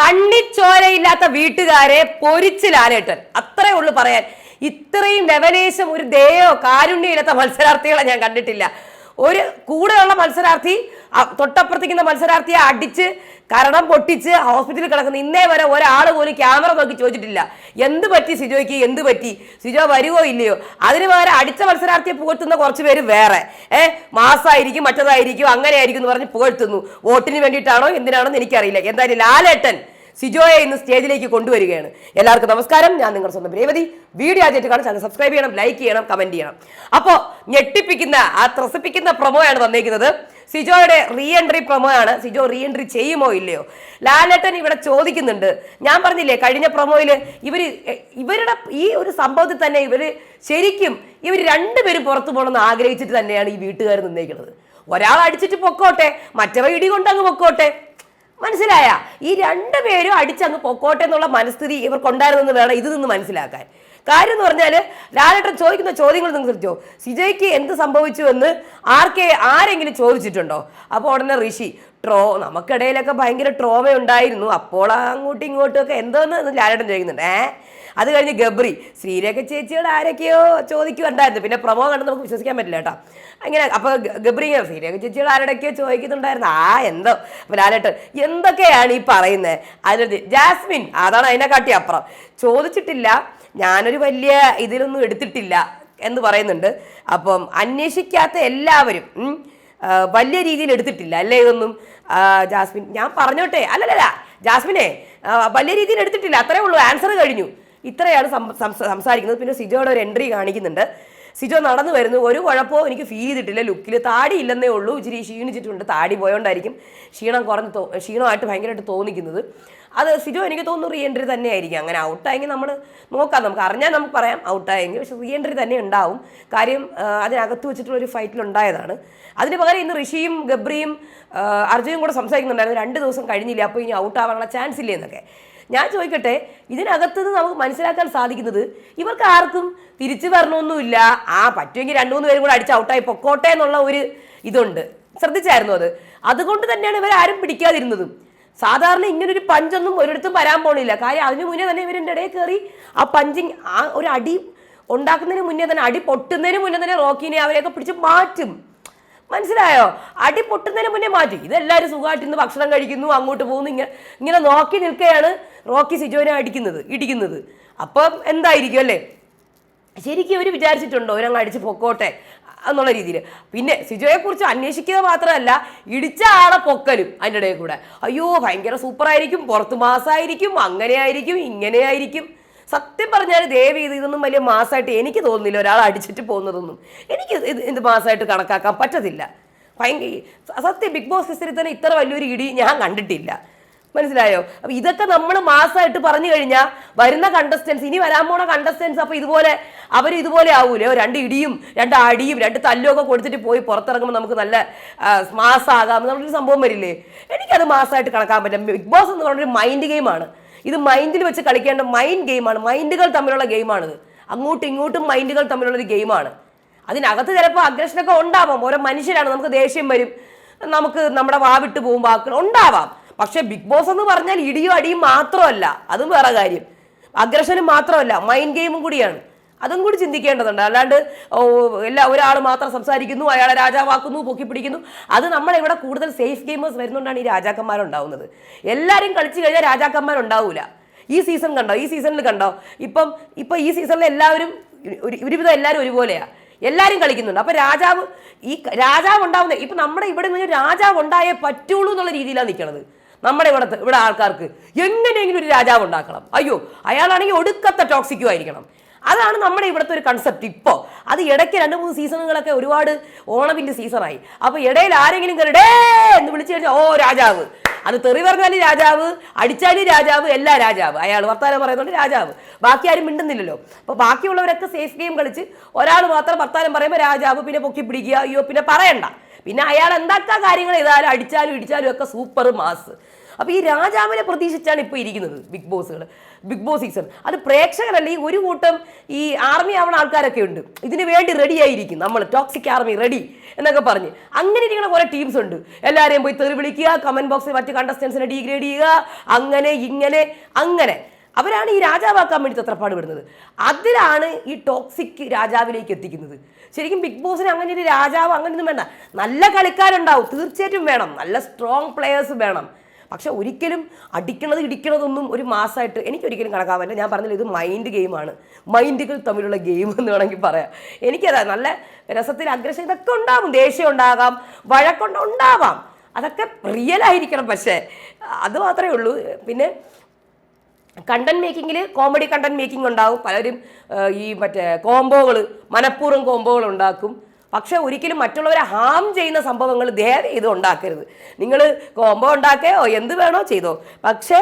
കണ്ണിച്ചോരയില്ലാത്ത വീട്ടുകാരെ പൊരിച്ച് ലാലേട്ടൻ അത്രേ ഉള്ളു പറയാൻ. ഇത്രയും ലെവലേശം ഒരു ദയോ കാരുണ്യമില്ലാത്ത മത്സരാർത്ഥികളെ ഞാൻ കണ്ടിട്ടില്ല. ഒരു കൂടെയുള്ള മത്സരാർത്ഥി തൊട്ടപ്പുറത്തേക്കുന്ന മത്സരാർത്ഥിയെ അടിച്ച് കരണം പൊട്ടിച്ച് ഹോസ്പിറ്റലിൽ കിടക്കുന്ന. ഇന്നേ വരെ ഒരാൾ പോലും ക്യാമറ നോക്കി ചോദിച്ചിട്ടില്ല. എന്ത് പറ്റി സിജോയ്ക്ക്? എന്ത് പറ്റി? സിജോ വരുവോ ഇല്ലയോ? അതിന് പകരം അടിച്ച മത്സരാർത്ഥിയെ പുകഴ്ത്തുന്ന കുറച്ച് പേര് വേറെ. ഏ മാസമായിരിക്കും മറ്റതായിരിക്കും അങ്ങനെയായിരിക്കും എന്ന് പറഞ്ഞ് പുകഴ്ത്തുന്നു. വോട്ടിന് വേണ്ടിയിട്ടാണോ? എന്തിനാണോ എന്ന് എനിക്കറിയില്ല. എന്തായാലും ലാലേട്ടൻ സിജോയെ ഇന്ന് സ്റ്റേജിലേക്ക് കൊണ്ടുവരികയാണ്. എല്ലാവർക്കും നമസ്കാരം. ഞാൻ നിങ്ങളുടെ സ്വന്തം രേവതി. വീഡിയോ ആദ്യമായിട്ട് കാണാൻ ചാനൽ സബ്സ്ക്രൈബ് ചെയ്യണം ലൈക്ക് ചെയ്യണം കമന്റ് ചെയ്യണം. അപ്പോൾ ഞെട്ടിപ്പിക്കുന്ന ആ ത്രസിപ്പിക്കുന്ന പ്രൊമോയാണ് വന്നേക്കുന്നത്. സിജോയുടെ റീ എൻട്രി പ്രൊമോ ആണ് സിജോ റീ എൻട്രി ചെയ്യുമോ ഇല്ലയോ? ലാലേട്ടൻ ഇവിടെ ചോദിക്കുന്നുണ്ട്. ഞാൻ പറഞ്ഞില്ലേ കഴിഞ്ഞ പ്രൊമോയിൽ ഇവർ ഇവരുടെ ഈ ഒരു സംഭവത്തിൽ തന്നെ ഇവർ ശരിക്കും ഇവർ രണ്ടുപേരും പുറത്തു പോകണമെന്ന് ആഗ്രഹിച്ചിട്ട് തന്നെയാണ് ഈ വീട്ടുകാർ നിന്നേക്കുന്നത്. ഒരാൾ അടിച്ചിട്ട് പൊക്കോട്ടെ മറ്റവ ഇടി കൊണ്ടങ്ങ് പൊക്കോട്ടെ. മനസ്സിലായ? ഈ രണ്ടുപേരും അടിച്ചങ്ങ് പൊക്കോട്ടെ എന്നുള്ള മനസ്ഥിതി ഇവർക്കുണ്ടായിരുന്നെന്ന് വേണം ഇത് നിന്ന് മനസ്സിലാക്കാൻ. കാര്യം എന്ന് പറഞ്ഞാൽ ലാലേട്ടൻ ചോദിക്കുന്ന ചോദ്യങ്ങൾ നിങ്ങൾ ശ്രദ്ധിച്ചോ? സിജയ്ക്ക് എന്ത് സംഭവിച്ചു എന്ന് ആർക്കെ ആരെങ്കിലും ചോദിച്ചിട്ടുണ്ടോ? അപ്പോൾ ഉടനെ ഋഷി ട്രോ നമുക്കിടയിലൊക്കെ ഭയങ്കര ട്രോമ ഉണ്ടായിരുന്നു അപ്പോൾ അങ്ങോട്ടും ഇങ്ങോട്ടും ഒക്കെ എന്തോന്ന് ലാലേട്ടൻ ചോദിക്കുന്നുണ്ട്. ഏ? അത് കഴിഞ്ഞ് ഗബ്രി ശ്രീരേഖ ചേച്ചിയോട് ആരൊക്കെയോ ചോദിക്കുന്നുണ്ടായിരുന്നു. പിന്നെ പ്രമോ കണ്ട് നമുക്ക് വിശ്വസിക്കാൻ പറ്റില്ല കേട്ടോ. അങ്ങനെ അപ്പോൾ ഗബ്രി ശ്രീരേഖ ചേച്ചിയോട് ആരോടൊക്കെയോ ചോദിക്കുന്നുണ്ടായിരുന്നു. ആ എന്തോ. അപ്പോൾ ലാലേട്ടൻ എന്തൊക്കെയാണ് ഈ പറയുന്നത് അതിനകത്ത് ജാസ്മിൻ അതാണ് അതിനെ കാട്ടി അപ്പുറം. ചോദിച്ചിട്ടില്ല ഞാനൊരു വലിയ ഇതിലൊന്നും എടുത്തിട്ടില്ല എന്ന് പറയുന്നുണ്ട്. അപ്പം അന്വേഷിക്കാത്ത എല്ലാവരും വലിയ രീതിയിൽ എടുത്തിട്ടില്ല അല്ലേ ഇതൊന്നും? ജാസ്മിൻ ഞാൻ പറഞ്ഞോട്ടെ. അല്ലല്ല ജാസ്മിനെ വലിയ രീതിയിൽ എടുത്തിട്ടില്ല. അത്രേ ഉള്ളൂ. ആൻസർ കഴിഞ്ഞു. ഇത്രയാണ് സംസാരിക്കുന്നത്. പിന്നെ സിജോയുടെ ഒരു എൻട്രി കാണിക്കുന്നുണ്ട്. സിജോ നടന്നു വരുന്നു. ഒരു കുഴപ്പവും എനിക്ക് ഫീൽ ചെയ്തിട്ടില്ല ലുക്കിൽ താടി ഇല്ലെന്നേ ഉള്ളൂ. ഇച്ചിരി ക്ഷീണിച്ചിട്ടുണ്ട്. താടി പോയോണ്ടായിരിക്കും ക്ഷീണം കുറഞ്ഞ് തോ ക്ഷീണമായിട്ട് ഭയങ്കരമായിട്ട് തോന്നിക്കുന്നത്. അത് സിജോ എനിക്ക് തോന്നുന്നു റീ എൻട്രി തന്നെയായിരിക്കും. അങ്ങനെ ഔട്ടായെങ്കിൽ നമ്മൾ നോക്കാം. നമുക്ക് അറിഞ്ഞാൽ നമുക്ക് പറയാം. ഔട്ടായെങ്കിൽ പക്ഷെ റീ എൻട്രി തന്നെ ഉണ്ടാവും. കാര്യം അതിനകത്ത് വെച്ചിട്ടുള്ള ഒരു ഫൈറ്റിലുണ്ടായതാണ് അതിന് പകരം ഇന്ന് ഋഷിയും ഗബ്രിയും അർജുനും കൂടെ സംസാരിക്കുന്നുണ്ടായിരുന്നു. രണ്ട് ദിവസം കഴിഞ്ഞില്ല? അപ്പോൾ ഇനി ഔട്ടാവാനുള്ള ചാൻസ് ഇല്ലേ എന്നൊക്കെ. ഞാൻ ചോദിക്കട്ടെ ഇതിനകത്ത് നിന്ന് നമുക്ക് മനസ്സിലാക്കാൻ സാധിക്കുന്നത് ഇവർക്ക് ആർക്കും തിരിച്ചു വരണമൊന്നുമില്ല ആ പറ്റുമെങ്കിൽ രണ്ടു മൂന്ന് പേരും കൂടെ അടിച്ച് ഔട്ടായി പൊക്കോട്ടെ എന്നുള്ള ഒരു ഇതുണ്ട്. ശ്രദ്ധിച്ചായിരുന്നു അത്. അതുകൊണ്ട് തന്നെയാണ് ഇവർ ആരും പിടിക്കാതിരുന്നതും. സാധാരണ ഇങ്ങനൊരു പഞ്ചൊന്നും ഒരിടത്തും വരാൻ പോണില്ല. കാര്യം അതിനു മുന്നേ തന്നെ ഇവരുടെ ഇടയിൽ കയറി ആ പഞ്ചിങ് ആ ഒരു അടി ഉണ്ടാക്കുന്നതിന് മുന്നേ തന്നെ അടി പൊട്ടുന്നതിന് മുന്നേ തന്നെ റോക്കിനെ അവരെയൊക്കെ പിടിച്ച് മാറ്റും. മനസ്സിലായോ? അടി പൊട്ടുന്നതിന് മുന്നേ മാറ്റി. ഇതെല്ലാവരും സുഖമായിട്ട് ഇന്ന് ഭക്ഷണം കഴിക്കുന്നു അങ്ങോട്ട് പോകുന്നു ഇങ്ങനെ ഇങ്ങനെ നോക്കി നിൽക്കുകയാണ് റോക്കി സിജോനെ അടിക്കുന്നത് ഇടിക്കുന്നത്. അപ്പം എന്തായിരിക്കും അല്ലേ? ശരിക്കും ഇവർ വിചാരിച്ചിട്ടുണ്ടോ ഒരങ്ങ് അടിച്ച് പൊക്കോട്ടെ എന്നുള്ള രീതിയിൽ? പിന്നെ സിജോയെക്കുറിച്ച് അന്വേഷിക്കുക മാത്രമല്ല ഇടിച്ച ആളെ പൊക്കലും അതിന്റെ ഇടയിൽ കൂടെ. അയ്യോ ഭയങ്കര സൂപ്പറായിരിക്കും പുറത്ത് മാസമായിരിക്കും അങ്ങനെയായിരിക്കും ഇങ്ങനെയായിരിക്കും. സത്യം പറഞ്ഞാൽ ദേവി ഇത് ഇതൊന്നും വലിയ മാസമായിട്ട് എനിക്ക് തോന്നുന്നില്ല. ഒരാൾ അടിച്ചിട്ട് പോകുന്നതൊന്നും. എനിക്ക് ഇത് ഇത് മാസമായിട്ട് കണക്കാക്കാൻ പറ്റത്തില്ല. ഭയങ്കര സത്യം ബിഗ് ബോസ് ഹിസ്റ്ററി തന്നെ ഇത്ര വലിയൊരു ഇടി ഞാൻ കണ്ടിട്ടില്ല. മനസ്സിലായോ? അപ്പൊ ഇതൊക്കെ നമ്മൾ മാസമായിട്ട് പറഞ്ഞു കഴിഞ്ഞാൽ വരുന്ന കണ്ടസ്റ്റൻസ് ഇനി വരാൻ പോണ കണ്ടസ്റ്റൻസ് അപ്പൊ ഇതുപോലെ അവർ ഇതുപോലെ ആവൂലേ? രണ്ട് ഇടിയും രണ്ട് അടിയും രണ്ട് തല്ലും ഒക്കെ കൊടുത്തിട്ട് പോയി പുറത്തിറങ്ങുമ്പോൾ നമുക്ക് നല്ല മാസമാകാം എന്നുള്ളൊരു സംഭവം വരില്ലേ? എനിക്കത് മാസമായിട്ട് കണക്കാൻ പറ്റില്ല. ബിഗ് ബോസ് എന്ന് പറഞ്ഞൊരു മൈൻഡ് ഗെയിമാണ് ഇത് മൈൻഡിൽ വെച്ച് കളിക്കേണ്ട മൈൻഡ് ഗെയിമാണ്. മൈൻഡുകൾ തമ്മിലുള്ള ഗെയിമാണിത്. അങ്ങോട്ടും ഇങ്ങോട്ടും മൈൻഡുകൾ തമ്മിലുള്ള ഒരു ഗെയിമാണ്. അതിനകത്ത് ചിലപ്പോൾ അഗ്രഷനൊക്കെ ഉണ്ടാവാം. ഓരോ മനുഷ്യരാണ്. നമുക്ക് ദേഷ്യം വരും. നമുക്ക് നമ്മുടെ വാവിട്ട് പോകും വാക്കുകൾ ഉണ്ടാവാം. പക്ഷേ ബിഗ് ബോസ് എന്ന് പറഞ്ഞാൽ ഇടിയും അടിയും മാത്രമല്ല. അതും വേറെ കാര്യം. അഗ്രഷനും മാത്രമല്ല. മൈൻഡ് ഗെയിമും കൂടിയാണ്. അതും കൂടി ചിന്തിക്കേണ്ടതുണ്ട്. അല്ലാണ്ട് എല്ലാ ഒരാൾ മാത്രം സംസാരിക്കുന്നു അയാളെ രാജാവാക്കുന്നു പൊക്കി പിടിക്കുന്നു. അത് നമ്മളിവിടെ കൂടുതൽ സേഫ് ഗെയിമേഴ്സ് വരുന്നുകൊണ്ടാണ് ഈ രാജാക്കന്മാരുണ്ടാവുന്നത്. എല്ലാവരും കളിച്ചു കഴിഞ്ഞാൽ രാജാക്കന്മാരുണ്ടാവില്ല ഈ സീസൺ കണ്ടോ? ഈ സീസണിൽ കണ്ടോ? ഇപ്പം ഇപ്പം ഈ സീസണിൽ എല്ലാവരും ഒരു ഒരുവിധം എല്ലാവരും ഒരുപോലെയാണ് എല്ലാവരും കളിക്കുന്നുണ്ട്. അപ്പം രാജാവ് ഈ രാജാവ് ഉണ്ടാവുന്ന ഇപ്പം നമ്മുടെ ഇവിടെ നിന്ന് രാജാവ് ഉണ്ടായേ പറ്റുള്ളൂ എന്നുള്ള രീതിയിലാണ് നിൽക്കുന്നത് നമ്മുടെ ഇവിടുത്തെ ഇവിടെ ആൾക്കാർക്ക്. എങ്ങനെയെങ്കിലും ഒരു രാജാവ് ഉണ്ടാക്കണം അയ്യോ അയാളാണെങ്കിൽ ഒടുക്കത്തെ ടോക്സിക്കും ആയിരിക്കണം. അതാണ് നമ്മുടെ ഇവിടുത്തെ ഒരു കൺസെപ്റ്റ് ഇപ്പോൾ അത് ഇടയ്ക്ക് രണ്ട് മൂന്ന് സീസണുകളൊക്കെ ഒരുപാട് ഓണവിന്റെ സീസണായി അപ്പോൾ ഇടയിൽ ആരെങ്കിലും കയറി ഡേ എന്ന് വിളിച്ചു കഴിഞ്ഞാൽ ഓ രാജാവ്. അത് തെറി പറഞ്ഞാലും രാജാവ് അടിച്ചാലും രാജാവ് എല്ലാ രാജാവ്. അയാൾ വർത്താനം പറയുന്നുണ്ട് രാജാവ്. ബാക്കി ആരും മിണ്ടുന്നില്ലല്ലോ. അപ്പോൾ ബാക്കിയുള്ളവരൊക്കെ സേഫ് ഗെയിം കളിച്ച് ഒരാൾ മാത്രം വർത്താനം പറയുമ്പോൾ രാജാവ് പിന്നെ പൊക്കി പിടിക്കുക അയ്യോ പിന്നെ പറയണ്ട. പിന്നെ അയാൾ എന്താക്കാ കാര്യങ്ങൾ ചെയ്താലും അടിച്ചാലും ഇടിച്ചാലും ഒക്കെ സൂപ്പർ മാസ് അപ്പോൾ ഈ രാജാവിനെ പ്രതീക്ഷിച്ചാണ് ഇപ്പോൾ ഇരിക്കുന്നത് ബിഗ് ബോസുകൾ ബിഗ് ബോസ് സീസൺ അത് പ്രേക്ഷകരല്ല ഈ ഒരു കൂട്ടം ഈ ആർമി ആവണ ആൾക്കാരൊക്കെ ഉണ്ട്. ഇതിന് വേണ്ടി റെഡി ആയിരിക്കും നമ്മൾ ടോക്സിക് ആർമി റെഡി എന്നൊക്കെ പറഞ്ഞ്. അങ്ങനെ ഇരിക്കുന്ന കുറേ ടീംസ് ഉണ്ട്. എല്ലാവരെയും പോയി തെറി വിളിക്കുക കമന്റ് ബോക്സിൽ മറ്റ് കണ്ടസ്റ്റൻസിനെ ഡീഗ്രേഡ് ചെയ്യുക അങ്ങനെ ഇങ്ങനെ അങ്ങനെ. അവരാണ് ഈ രാജാവാക്കാൻ വേണ്ടി തത്രപ്പാട് വിടുന്നത് അതിലാണ് ഈ ടോക്സിക് രാജാവിലേക്ക് എത്തിക്കുന്നത്. ശരിക്കും ബിഗ് ബോസിന് അങ്ങനെ ഒരു രാജാവ് അങ്ങനെയൊന്നും വേണ്ട. നല്ല കളിക്കാരുണ്ടാവും തീർച്ചയായിട്ടും വേണം. നല്ല സ്ട്രോങ് പ്ലെയേഴ്സ് വേണം. പക്ഷെ ഒരിക്കലും അടിക്കണത് ഇടിക്കണതൊന്നും ഒരു മാസമായിട്ട് എനിക്ക് ഒരിക്കലും പറ്റില്ല ഞാൻ പറഞ്ഞില്ല ഇത് മൈൻഡ് ഗെയിമാണ് മൈൻഡുകൾ തമ്മിലുള്ള ഗെയിം എന്ന് വേണമെങ്കിൽ പറയാം. എനിക്കതാ നല്ല രസത്തിൽ അഗ്രഷൻ ഇതൊക്കെ ഉണ്ടാവും. ദേഷ്യം ഉണ്ടാകാം വഴക്കൊണ്ട് ഉണ്ടാവാം. അതൊക്കെ റിയൽ ആയിരിക്കണം പക്ഷേ. അത് മാത്രമേ ഉള്ളൂ. പിന്നെ കണ്ടന്റ് മേക്കിങ്ങിൽ കോമഡി കണ്ടന്റ് മേക്കിംഗ് ഉണ്ടാവും. പലരും ഈ മറ്റേ കോംബോകൾ മനഃപൂർവം കോംബോകൾ ഉണ്ടാക്കും. പക്ഷെ ഒരിക്കലും മറ്റുള്ളവരെ ഹാം ചെയ്യുന്ന സംഭവങ്ങൾ ദയവ് ചെയ്ത് ഉണ്ടാക്കരുത്. നിങ്ങൾ കോംബോ ഉണ്ടാക്കുകയോ എന്ത് വേണോ ചെയ്തോ. പക്ഷേ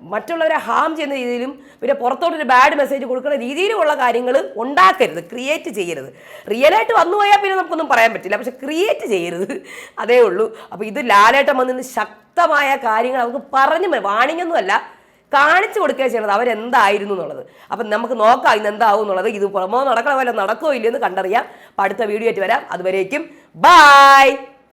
മറ്റുള്ളവരെ ഹാം ചെയ്യുന്ന രീതിയിലും പിന്നെ പുറത്തോട്ടൊരു ബാഡ് മെസ്സേജ് കൊടുക്കുന്ന രീതിയിലുമുള്ള കാര്യങ്ങൾ ഉണ്ടാക്കരുത്. ക്രിയേറ്റ് ചെയ്യരുത്. റിയലായിട്ട് വന്നു പോയാൽ പിന്നെ നമുക്കൊന്നും പറയാൻ പറ്റില്ല. പക്ഷെ ക്രിയേറ്റ് ചെയ്യരുത്. അതേ ഉള്ളൂ. അപ്പോൾ ഇത് ലാലേട്ടം വന്നിന്ന് ശക്തമായ കാര്യങ്ങൾ നമുക്ക് പറഞ്ഞു വാണിംഗ് ഒന്നുമല്ല. കാണിച്ചു കൊടുക്കുക ചെയ്യണത്. അവരെന്തായിരുന്നു എന്നുള്ളത്. അപ്പം നമുക്ക് നോക്കാം ഇന്ന് എന്താവും എന്നുള്ളത്. ഇത് പ്രമോ നടക്കണ പോലെ നടക്കോ ഇല്ലയെന്ന് കണ്ടറിയാം. അപ്പം അടുത്ത വീഡിയോ ആയിട്ട് വരാം. അതുവരേക്കും. ബായ്